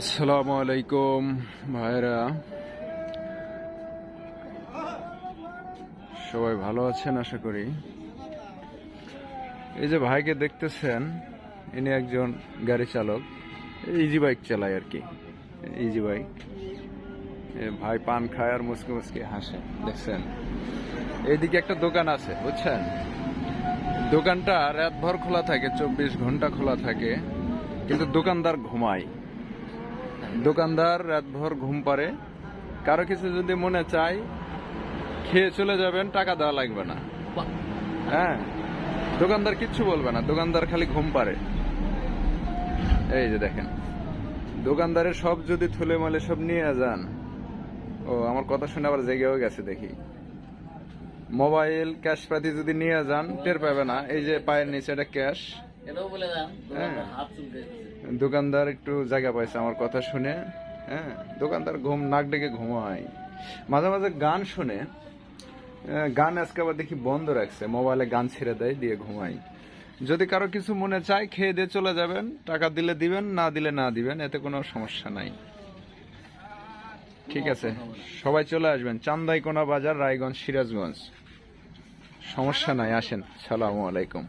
আসসালামু আলাইকুম ভাইরা সবাই ভালো আছেন, আশা করি। এই যে ভাইকে দেখতেছেন, ইনি একজন গাড়ি চালক ইজি বাইক চালায় আর কি ইজি বাইক ভাই পান খায় আর মুসকে মুসকে হাসে, দেখছেন? এইদিকে একটা দোকান আছে, বুঝছেন? দোকানটা রাতভর খোলা থাকে, চব্বিশ ঘণ্টা খোলা থাকে, কিন্তু দোকানদার ঘুমায়। দোকানদার রাতভর ঘুম পারে কারও কিছু যদি মনে চায় খেয়ে চলে যাবেন টাকা দেওয়া লাগবে না। হ্যাঁ। দোকানদার কিচ্ছু বলবে না দোকানদার খালি ঘুম পারে এই যে দেখেন। দোকানদারের সব যদি থুলে মালে সব নিয়ে যান ও আমার কথা শুনে আবার জেগেও গেছে দেখি। মোবাইল ক্যাশ পাতি যদি নিয়ে যান টের পাবে না। এই যে পায়ের নিচে এটা ক্যাশ। হ্যাঁ। দোকানদার একটু জায়গা পাইছে আমার কথা শুনে হ্যাঁ? দোকানদার ঘুম নাক ডেকে ঘুমায়। মাঝে মাঝে গান শুনে গান আজকে আবার দেখি বন্ধ রাখছে মোবাইলে গান ছেড়ে দেয় দিয়ে ঘুমাই যদি কারও কিছু মনে চায় খেয়ে দিয়ে চলে যাবেন টাকা দিলে দিবেন না দিলে না দিবেন এতে কোনো সমস্যা নাই। ঠিক আছে সবাই চলে আসবেন চান্দাইকোনা বাজার রায়গঞ্জ সিরাজগঞ্জ। সমস্যা নাই আসেন। সালামু আলাইকুম।